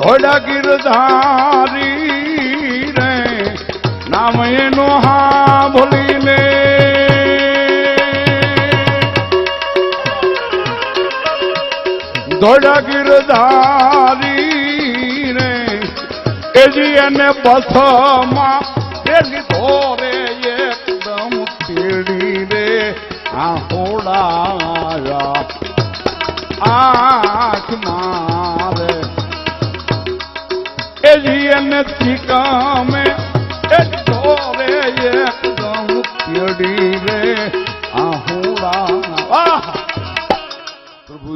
ધોડા ગીરધારી રે, નામ એનો હા ભૂલીને ધોડા ગીરધારી રે એજી એને બથમાં એ ધોરે એકદમ તેડી રે, આ હોડા આંખ એને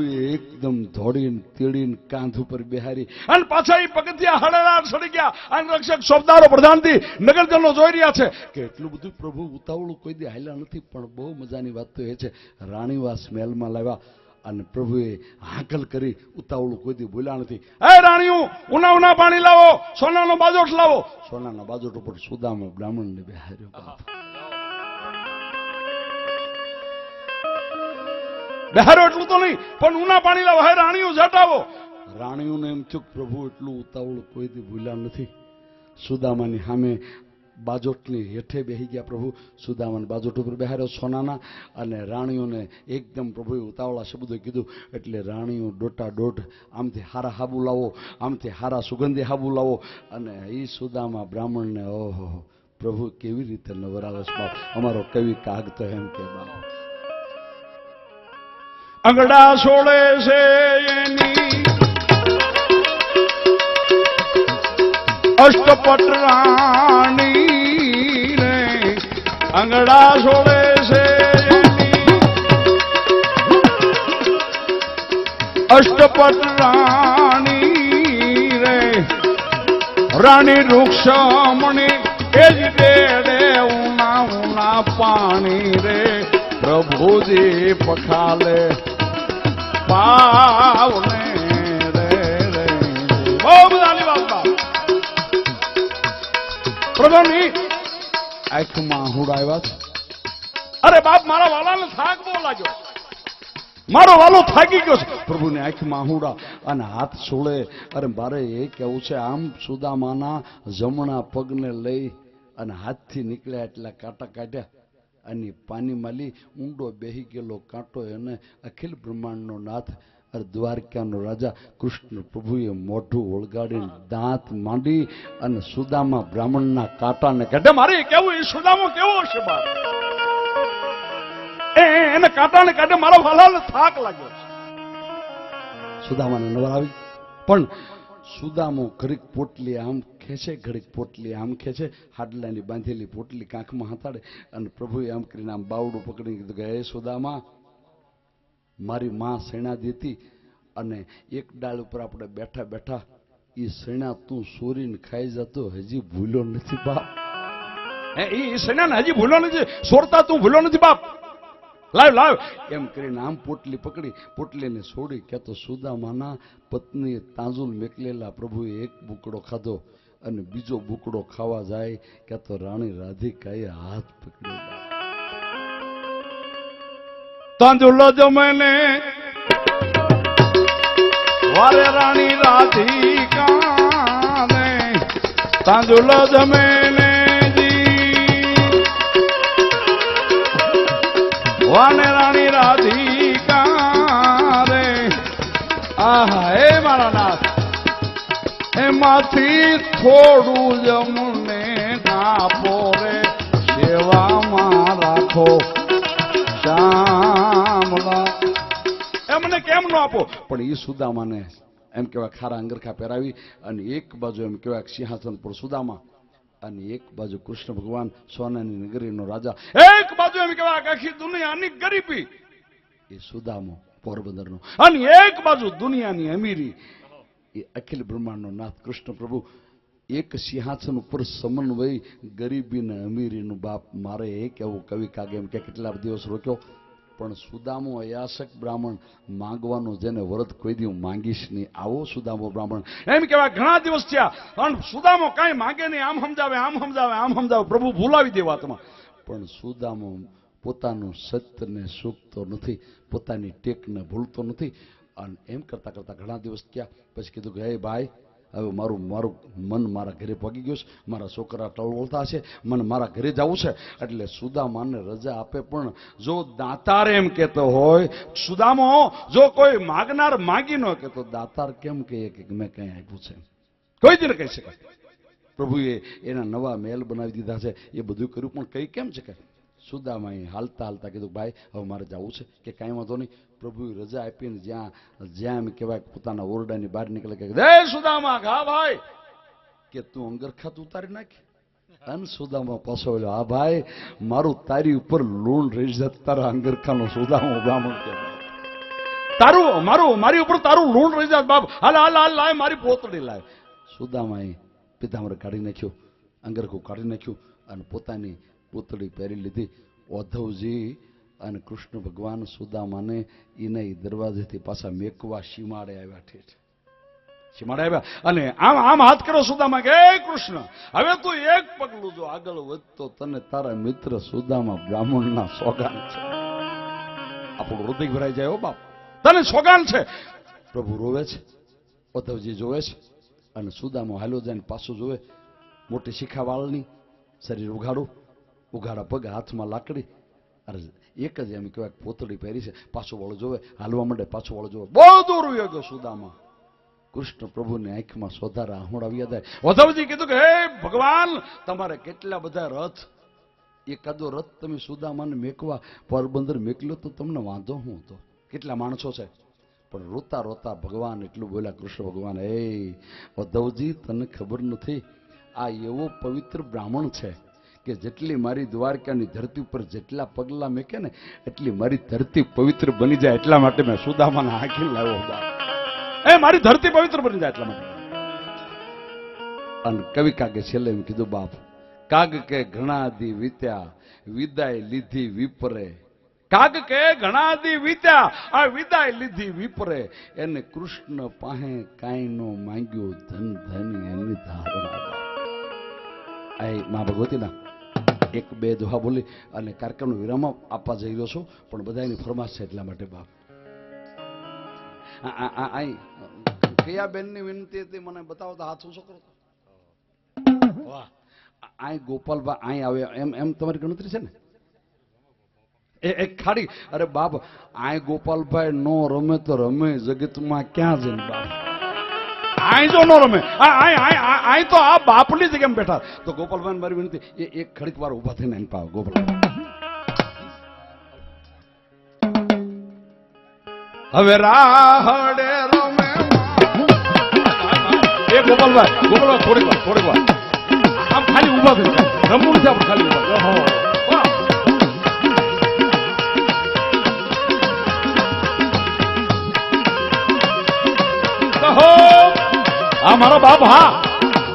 એ એકદમ તેડી રે. કાંધ ઉપર બેહારી. અને પાછા એ પગથિયા હળહળાટ સડી ગયા. અને રક્ષક શબ્દારો પ્રધાનથી નગરજનો જોઈ રહ્યા છે કે એટલું બધું પ્રભુ ઉતાવળું કોઈ દે હાલ્યા નથી, પણ બહુ મજાની વાત તો એ છે. રાણીવા સ્મેલમાં લાવ્યા. અને પ્રભુએ હાકલ કરી ઉતાવળું કોઈ દી બોલ્યા નથી. એ રાણીઓ ઉના ઉના પાણી લાવો, સોનાનો બાજોટ લાવો. સોનાના બાજોટ ઉપર સુદામા બ્રાહ્મણને બેહાર્યો બહેરો એટલું તો નહીં, પણ ઉના પાણી લાવો. હે રાણીઓ જટાવો રાણીઓને એમ થયું પ્રભુ, એટલું ઉતાવળું કોઈ દી ભૂલ્યા નથી. સુદામાની સામે બાજોટની હેઠે બેહી ગયા પ્રભુ સુદામાના. બાજોટ ઉપર બેહાર્યો સોનાના અને રાણીઓને એકદમ પ્રભુએ ઉતાવળા શબ્દો કીધું. એટલે રાણીઓ ડોટા ડોટ, આમથી હારા હાબુ લાવો, આમથી હારા સુગંધી હાબુ લાવો. અને એ સુદામા બ્રાહ્મણને, ઓહો, પ્રભુ કેવી રીતે નવરાવે બાપ? અમારો કવિ કાગ તો એમ કે અંગડા છોડે છે એની. અષ્ટપટ અંગડા છોડે છે અષ્ટપટ રાણી રે. રાણી વૃક્ષમણી એ જ ડેડે ઉના ઉના પાણી રે. પ્રભુજી પખાલે પાવને રે રે. બહુ બધાની વાત પ્રભુની આંખમાં હુડાવ્યા છે અરે બાપ મારા વાલાને થાક બહુ લાગ્યો. મારો વાલો થાકી ગયો છે. પ્રભુને આંખમાં હુડા અને હાથ છોડે. અરે મારે એ કેવું છે આમ સુદામાના જમણા પગને લઈ અને હાથથી નીકળ્યા એટલા કાંટા કાઢ્યા. અને પાની માલી ઊંડો બેહી ગયેલો કાંટો એને અખિલ બ્રહ્માંડનો નાથ અરે દ્વારકાનો રાજા કૃષ્ણ પ્રભુએ મોઢું ઓળગાડીને દાંત માંડી અને સુદામા બ્રાહ્મણના કાંટાને કાઢે મારે કેવું? એ સુદામો કેવો હશે એને કાંટાને કાઢે મારો હલાલ થાક લાગ્યો છે. સુદામાને નવર આવી પણ સુદામો ઘડીક પોટલી આમ ખેંચે ઘડીક પોટલી આમ ખેંચે હાડલાની બાંધેલી પોટલી કાંખમાં હતાડે અને પ્રભુએ આમ કરીને આમ બાવડું પકડીને કીધું કે, હે સુદામા મારી માં સૈણા દેતી અને એક ડાળ ઉપર આપણે બેઠા બેઠા એ સૈણા તું સોરીને ખાઈ જતો હજી ભૂલ્યો નથી બાપ. એ સૈણાને હજી ભૂલો નથી સોરતા તું ભૂલ્યો નથી બાપ. લાવ લાવ. એમ કરીને આમ પોટલી પકડી પોટલીને છોડી કે તો સુદામાના પત્નીએ તાંજુલ મેકલેલા પ્રભુએ એક બુકડો ખાધો અને બીજો બુકડો ખાવા જાય. કે તો રાણી રાધિકાએ હાથ પકડ્યો તાંજુલો જમને. વારે રાણી રાધિકા ને તાંજુલો જમેને જી. વાને રાણી રાધિકા રે આહા, હે મારા એમાંથી થોડું જમને ના પોરે સેવામાં રાખો. ન આપો. પણ એ સુદામાને એમ કહેવાય ખારા અંગરખા પહેરાવી અને એક બાજુ એમ કહેવાય સિંહાસન પર સુદામા અને એક બાજુ કૃષ્ણ ભગવાન સોનાની નગરીનો રાજા. એક બાજુ એમ કહેવાય આખી દુનિયાની ગરીબી. એ સુદામો પોરબંદરનો. અને એક બાજુ દુનિયાની અમીરી. એ અખિલ બ્રહ્માંડનો નાથ કૃષ્ણ પ્રભુ. એક સિંહાસન ઉપર સમન્વય ગરીબી ને અમીરીનું બાપ મારે એ કેવું કવિ કાગે એમ કે કેટલા દિવસ રોક્યો. પણ સુદામો અયાસક બ્રાહ્મણ માંગવાનું જેને વ્રત કોઈ દી માંગીશ નહીં. આવો સુદામો બ્રાહ્મણ. એમ કહેવાય ઘણા દિવસ થયા પણ સુદામો કાંઈ માંગે નહીં. આમ સમજાવે આમ સમજાવે આમ સમજાવે. પ્રભુ ભૂલાવી દે વાતમાં પણ સુદામો પોતાનું સત્યને શોખતો નથી, પોતાની ટેકને ભૂલતો નથી. અને એમ કરતાં કરતાં ઘણા દિવસ થયા, પછી કીધું કે, હે ભાઈ હવે મારું મારું મન મારા ઘરે પગી ગયું છે. મારા છોકરા ટળવળતા છે. મને મારા ઘરે જવું છે. એટલે સુદામાને રજા આપે પણ જો દાતાર એમ કહેતો હોય, સુદામો, જો કોઈ માગનાર માગી ન કહેતો. દાતાર કેમ કહે કે મેં કંઈ આપ્યું છે? કોઈ જ ન કહી શકાય પ્રભુએ એના નવા મહેલ બનાવી દીધા છે. એ બધું કર્યું પણ કઈ કેમ છે કે? સુદામાએ હાલતા હાલતા કીધું ભાઈ, હવે મારે જવું છે. કે કાંઈ વાંધો નહીં. પ્રભુએ રજા આપીને જ્યાં જ્યાં એમ કહેવાય પોતાના ઓરડાની બહાર નીકળે કે દે સુદામા ઘા ભાઈ. કે તું અંગરખાત ઉતારી નાખ? અને સુદામા પાછો આ ભાઈ, મારું તારી ઉપર લૂણ રહી જત, તારા અંગરખાનો સુદામો બ્રાહ્મણ કે તારું, મારું, મારી ઉપર તારું લૂણ રહી જાય બાપ. હાલ હાલ હાલ, લાય, મારી પોતડી લાય. સુદામાએ પિતામર કાઢી નાખ્યો, અંગરખું કાઢી નાખ્યું અને પોતાની પૂતળી પહેરી લીધી. ઓધવજી અને કૃષ્ણ ભગવાન સુદામાને એને દરવાજેથી પાછા મેકવા સીમાડે આવ્યા ઠેઠ. સીમાડે આવ્યા. અને આમ આમ હાથ કરો સુદામા કે, "હે કૃષ્ણ, હવે તું એક પગલું જો આગળ વધતો તને તારા મિત્ર સુદામા બ્રાહ્મણના સોગાન છે. આપણું હૃદય ભરાઈ જાય બાપ. તને સોગાન છે. પ્રભુ રોવે છે. ઓધવજી જોવે છે. અને સુદામો હાલો જાય પાછું જોવે. મોટી શિખા વાળની શરીર ઉઘાડું. ઉઘાડા પગ, હાથમાં લાકડી. અરે, એક જ એમ કહેવાય પોતળી પહેરી છે. પાછો વળો જોવે, હાલવા માંડે પાછો વળો જોવે. બહુ દૂર ગયો સુદામા. કૃષ્ણ પ્રભુની આંખમાં સોધારા આહોડ આવ્યા થાય. વધવજી કીધું કે, હે ભગવાન, તમારે કેટલા બધા રથ? એકાદો રથ તમે સુદામાને મેકવા, પોરબંદર મેકલ્યો તો તમને વાંધો શું હતો? કેટલા માણસો છે? પણ રોતા રોતા ભગવાન એટલું બોલ્યા, કૃષ્ણ ભગવાન, એ વધવજી તને ખબર નથી, આ એવો પવિત્ર બ્રાહ્મણ છે. કે જેટલી મારી દ્વારકાની ધરતી ઉપર જેટલા પગલા મેકે ને, એટલી મારી ધરતી પવિત્ર બની જાય એટલા માટે મેં સુદામાને હાંકી લાવ્યો. એ, મારી ધરતી પવિત્ર બની જાય એટલા માટે. અને કવિ કાગે છેલ્લે એમ કીધું, બાપ, કાગ કે ઘણા દી વીત્યા, વિદાય લીધી વિપરે. કાગ કે ઘણા દી વીત્યા, આ વિદાય લીધી વિપરે. એને કૃષ્ણ પાસે કાંઈ નો માંગ્યો, ધન ધન એની ધારણા આ મા ભગવતીના એક બે દુહા બોલી અને કાર્યક્રમનો વિરામ આપવા જઈ રહ્યો છું. પણ બધા એની ફરમાશ છે એટલા માટે બાપ. કયા બેનની વિનંતી હતી મને બતાવો તો હાથ શું કરો વાહ. આય ગોપાલભાઈ આય આવે એમ એમ તમારી ગણતરી છે ને? એ એક ખાડી. અરે બાપ આય ગોપાલભાઈ નો રમે તો રમે જગતમાં ક્યાં જઈને બાપ? આય જો નો રમે. આય આય આ- આય તો આ બાપની જગ્યામાં બેઠા? તો ગોપાલભાઈ મારી વિનંતી એ એક ખડીક વાર ઊભા થઈને એમ પાવ ગોપાલ હવે રાહડે રમે એ ગોપાલભાઈ ગોપાલભાઈ થોડીક વાર થોડીક વાર. આમ ખાલી ઊભા થઈ રમવું છે આપણે ખાલી. ઊભા હા મારો બાપ હા.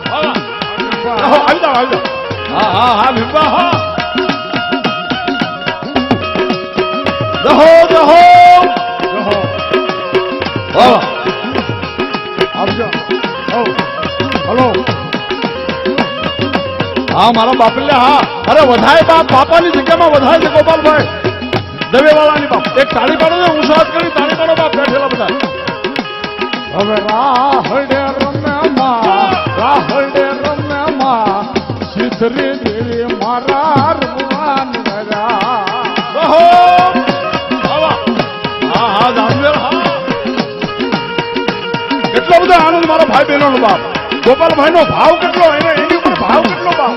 આવી જાઓ આવી જાઓ. હા હા હા ભીમબા હા દહો વાહ વાહ. આવજો. હો હલો. હા મારા બાપલે હા. અરે વધાય બાપ બાપાની જગ્યામાં વધાય છે ગોપાલભાઈ. દવેવાળાની બાપ. એક તાળી પાડો ને હું સાથ કરી તાળી પાડો બાપ બેઠેલા બધા. હવે રાહડે રમ્યામાં રાહડે રમે માં સિધરી દેવી મારા રમવાન ગયા ઓહો! વાહ, વાહ. હા હા જાનવેર હા કેટલો બધો આનંદ મારો ભાઈ બહેનો નો બાપ ગોપાલભાઈ નો ભાવ કેટલો એને એની ઉપર ભાવ કેટલો બાપ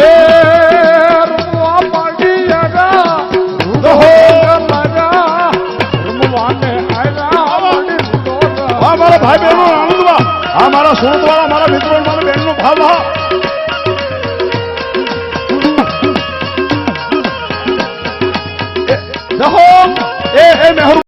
એ ભાઈ બહેનો આનંદમાં આ મારા સુરતવાળા મારા મિત્રો મારા બહેનનો ભાવ